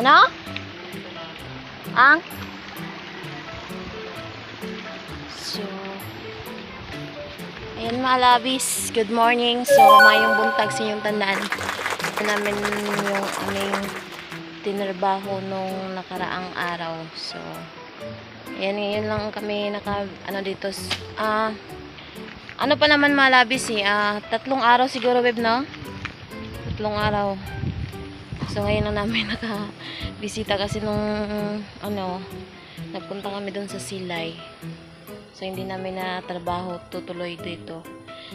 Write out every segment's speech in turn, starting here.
Ano? Ang? So, ayan mga labis. Good morning. So, mayong buntag sa inyong tandaan. Ito namin yung aming tinrabaho nung nakaraang araw. So, ayan, ngayon lang kami naka, ano dito, ah, ano pa naman mga labis eh, ah, tatlong araw siguro, web, no? Tatlong araw. So, ngayon lang namin naka-bisita kasi nung, ano, nagpunta kami doon sa Silay. So, hindi namin na trabaho tutuloy dito.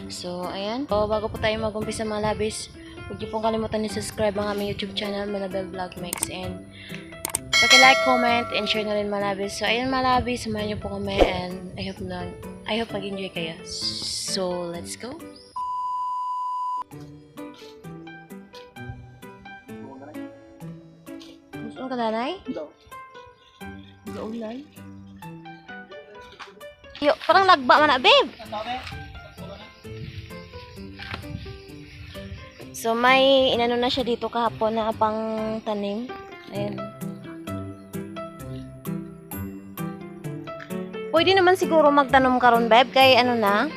So, ayan. So, bago po tayo mag-umpisa mga labis, huwag niyo pong kalimutan ni-subscribe ang aming YouTube channel, Manabel Vlog Mix. And, paki-like, comment, and share na rin mga labis. So, ayan mga labis, samahan niyo po kami and I hope na, I hope mag-enjoy kayo. So, let's go. Gusto ka nanay? Gaulan. Yo, parang nagba man na, babe. So may inano na siya dito kahapon na pang tanim. Ayan. Pwede naman siguro magtanom karon babe kay ano na?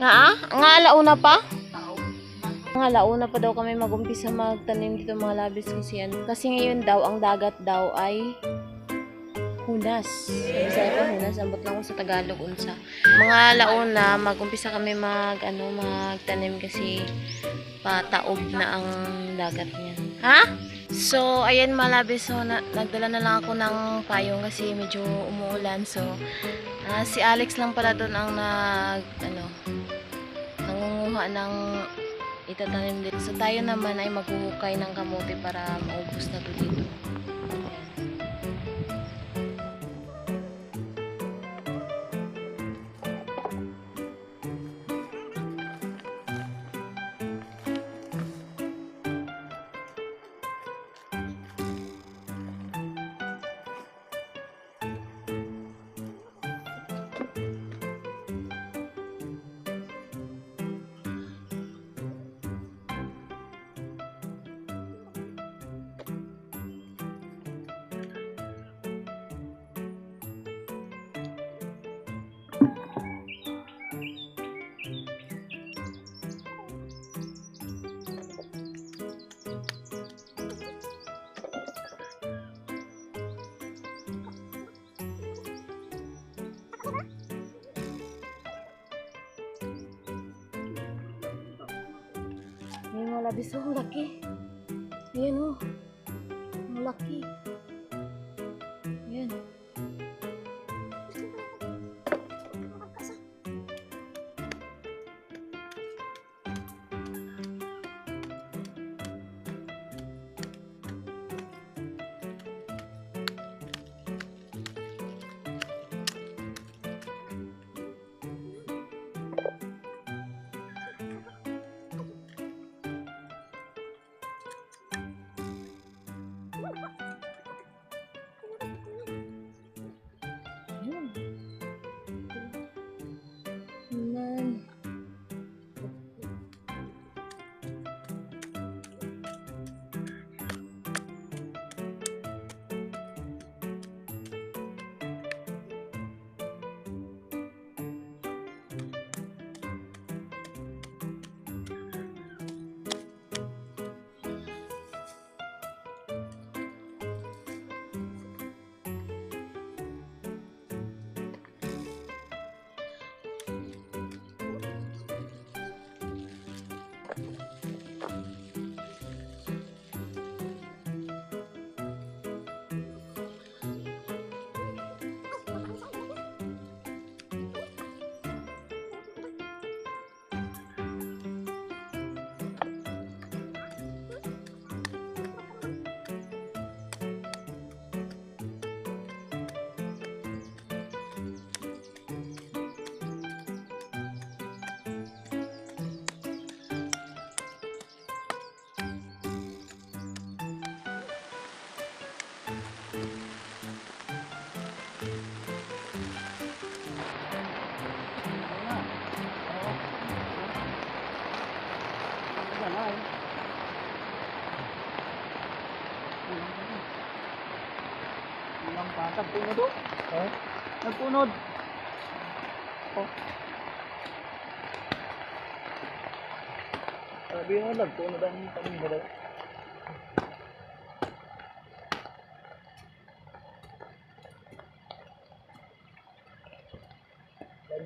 Nga ah? Nga alauna pa? Nga alauna pa daw kami magumpisa magtanim dito mga labis kasi ano. Kasi ngayon daw ang dagat daw ay hunas. Sabi sa ko hunas, ambot lang ko sa Tagalog unsa. Mga launa, magumpisa kami mag ano magtanim kasi pataob na ang dagat niya. Ha? So, ayan malabis. So, na, nagdala na lang ako ng payong kasi medyo umuulan. So, ah, si Alex lang pala doon ang nag, ano, nangunguha ng itatanim dito. So, tayo naman ay maghuhukay ng kamote para maubos na to dito. Oh, ang laki. Ayan oh. Nagpunod oh. Eh? Nagpunod. Oh. Sabi mo, nagpunod ang pamilya daw.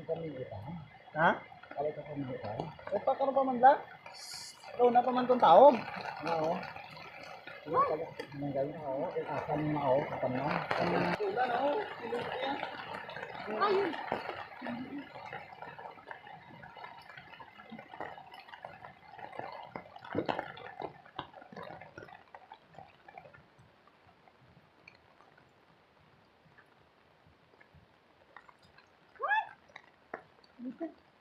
Pamilya pa. Ha? Galing ka pamilya pa. Eh, pa ka pa man lang? Ikaw na pa man tong taog. Oo. Iya, kalau meninggalnya oh, eh, akan mau ketemu. Udah no, Ayun.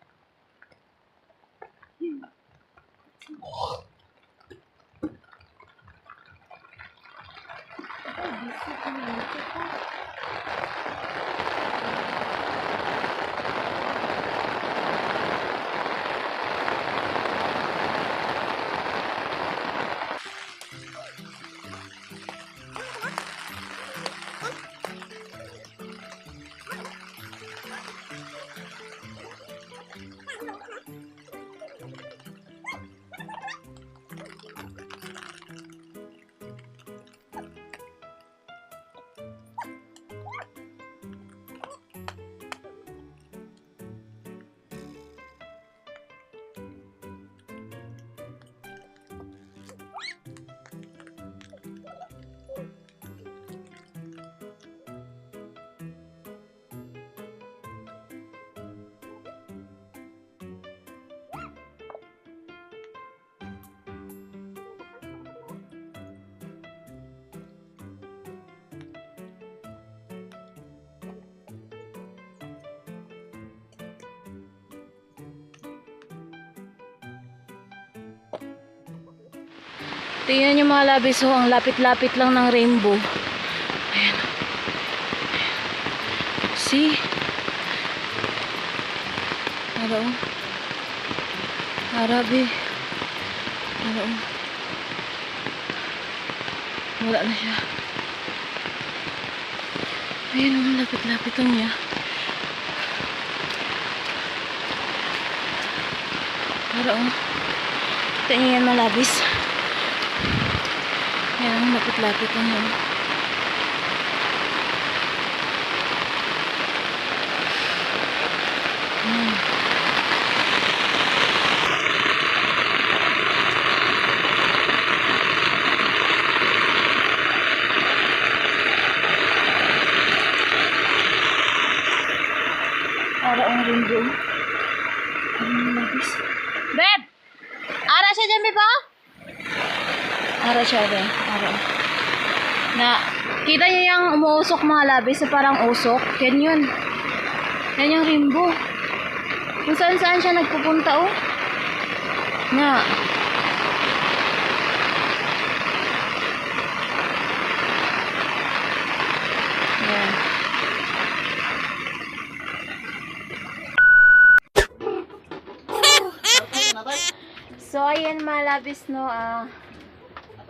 Tingnan nyo mga labis ho, ang lapit-lapit lang ng rainbow. Ayan. See? Ara oh. Arabi. Ara oh. Wala na siya. Ayan oh, lapit-lapit lang niya. Ara oh. Tingnan yan malabis. Yan, lapit-lapit lang yun. Yan. Para ang. Ara siya din. Ara. Na, kita niyo yung umuusok mga labis na parang usok? Yan yun. Yan yung rainbow. Kung saan saan siya nagpupunta, oh. Na. Yan. So, ayan mga labis, no. Ah,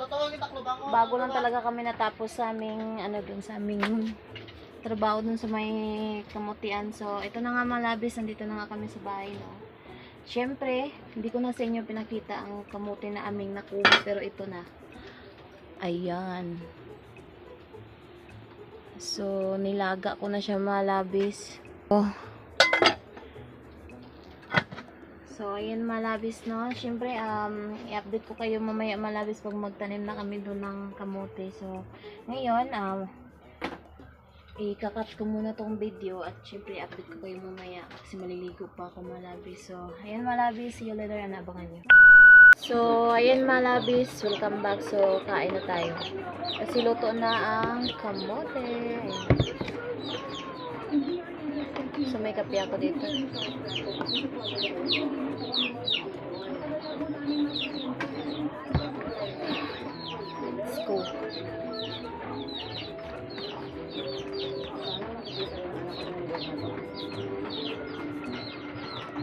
kita klubang ko. bago lang talaga kami natapos sa aming ano dun sa aming trabaho dun sa may kamutian. So, ito na nga mga labis, nandito na nga kami sa bahay, no. Siyempre, hindi ko na sa inyo pinakita ang kamuti na aming nakuha, pero ito na. Ayan. So, nilaga ko na siya mga labis. Oh. So, ayan malabis, no? Siyempre, um, i-update ko kayo mamaya malabis pag magtanim na kami doon ng kamote. So, ngayon, um, i-cut ko muna tong video at siyempre, i-update ko kayo mamaya kasi maliligo pa ako malabis. So, ayan malabis, see you later, and abangan nyo. So, ayan malabis, welcome back. So, kain na tayo. Kasi luto na ang kamote. Ayan. So, may kape ako dito. Let's go.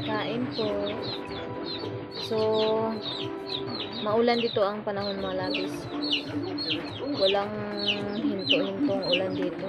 Kain po. So, Maulan dito ang panahon mga labis. Walang hinto-hintong ulan dito.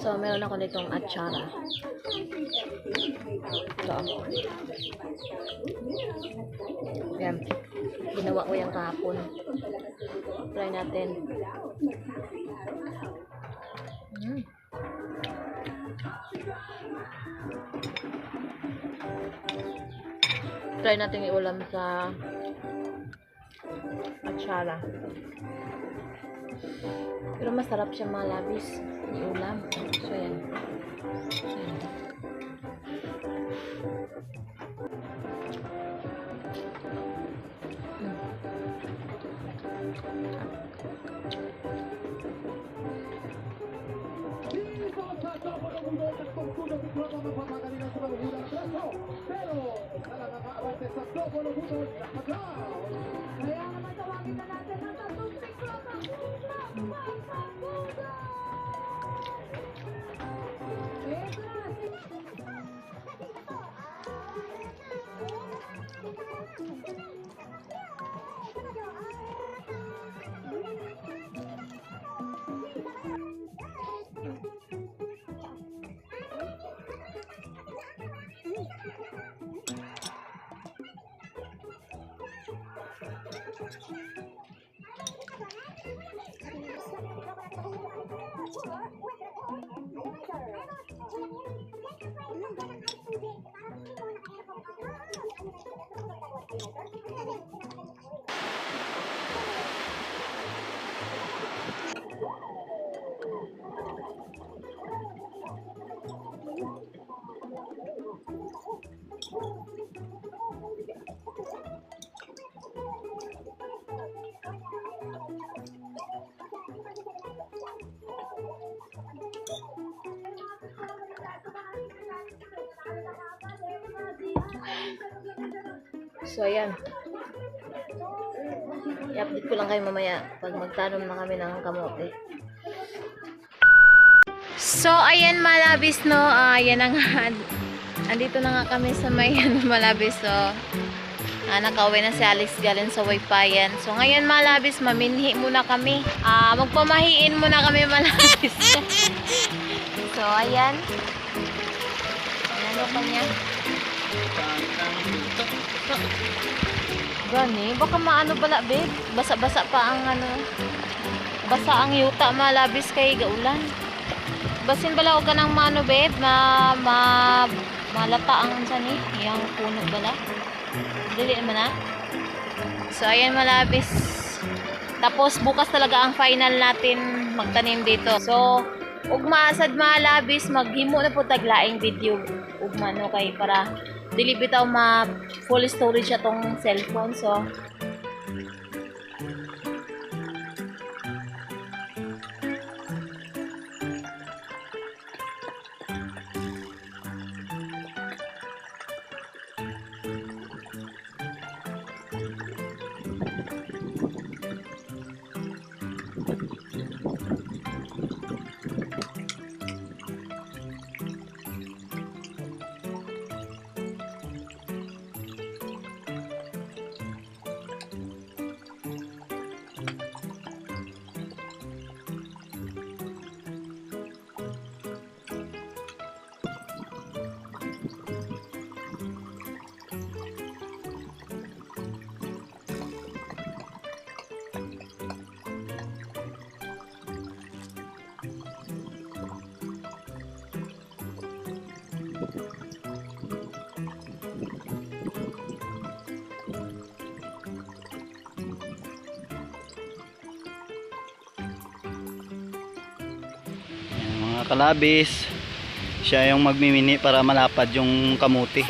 So, meron ako nitong atsara. Ito ako. Yan. Ginawa ko yung kahapon. Try natin. Mm. Try natin iulam sa atsara. Pero masarap siya mga labis. Iulam. So, yan. So, yan. Thank you. So, ayan. I-update ko lang kayo mamaya pag magtanom na kami ng kamote. So, ayan malabis, no? Ah, ayan na nga. Andito na nga kami sa may ano, malabis, so. Ah, nakauwi na si Alex galing sa Waypayan. So, ngayon malabis, maminhi muna kami. Ah, magpamahiin muna kami malabis. so, ayan. Ano pa niya? Gani, baka maano bala, babe. Basa-basa pa ang ano. Basa ang yuta, malabis kay gaulan. Basin bala o ka ng mano, babe, na ma, malata ang sani, yung puno bala. Dili naman na. So, ayan malabis. Tapos, bukas talaga ang final natin magtanim dito. So, ugma sad malabis, maghimo na po taglaing video. Ugma no kay para dili bitaw ma full storage atong cellphone. So, kalabis. Siya yung magmimini para malapad yung kamuti.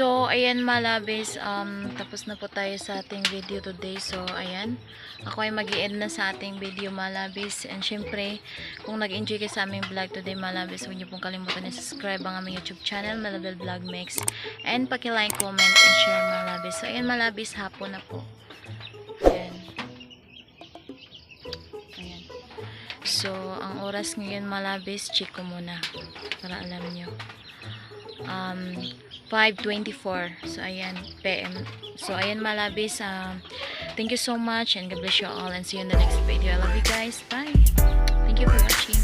So, ayan malabis, um, tapos na po tayo sa ating video today. So, ayan, ako ay mag end na sa ating video malabis. And syempre, kung nag-enjoy kayo sa aming vlog today malabis, huwag niyo pong kalimutan na subscribe ang aming YouTube channel, Malabel Vlog Mix. And paki-like, comment, and share malabis. So, ayan malabis, hapon na po. Ayan. Ayan. So, ang oras ngayon malabis, check ko muna. Para alam nyo. Um, 5.24. So, ayan, PM. So, ayan, malabis. Um, thank you so much and God bless you all and see you in the next video. I love you guys. Bye. Thank you for watching.